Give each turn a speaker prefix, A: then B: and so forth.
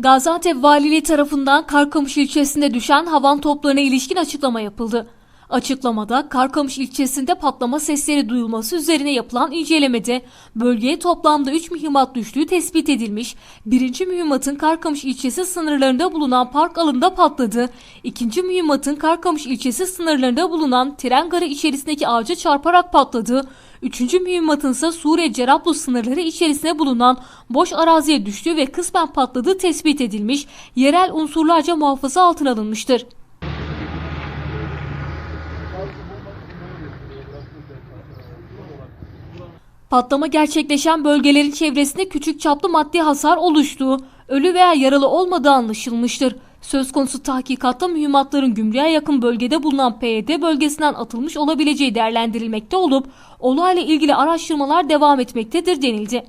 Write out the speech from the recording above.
A: Gaziantep Valiliği tarafından Karkamış ilçesinde düşen havan toplarına ilişkin açıklama yapıldı. Açıklamada Karkamış ilçesinde patlama sesleri duyulması üzerine yapılan incelemede bölgeye toplamda 3 mühimmat düştüğü tespit edilmiş. Birinci mühimmatın Karkamış ilçesi sınırlarında bulunan park alanında patladı. İkinci mühimmatın Karkamış ilçesi sınırlarında bulunan tren garı içerisindeki ağaca çarparak patladı. Üçüncü mühimmatın ise Suriye Cerablusp sınırları içerisinde bulunan boş araziye düştüğü ve kısmen patladığı tespit edilmiş. Yerel unsurlarca muhafaza altına alınmıştır. Patlama gerçekleşen bölgelerin çevresinde küçük çaplı maddi hasar oluştuğu, ölü veya yaralı olmadığı anlaşılmıştır. Söz konusu tahkikatta mühimmatların gümrüğe yakın bölgede bulunan PYD bölgesinden atılmış olabileceği değerlendirilmekte olup olayla ilgili araştırmalar devam etmektedir denildi.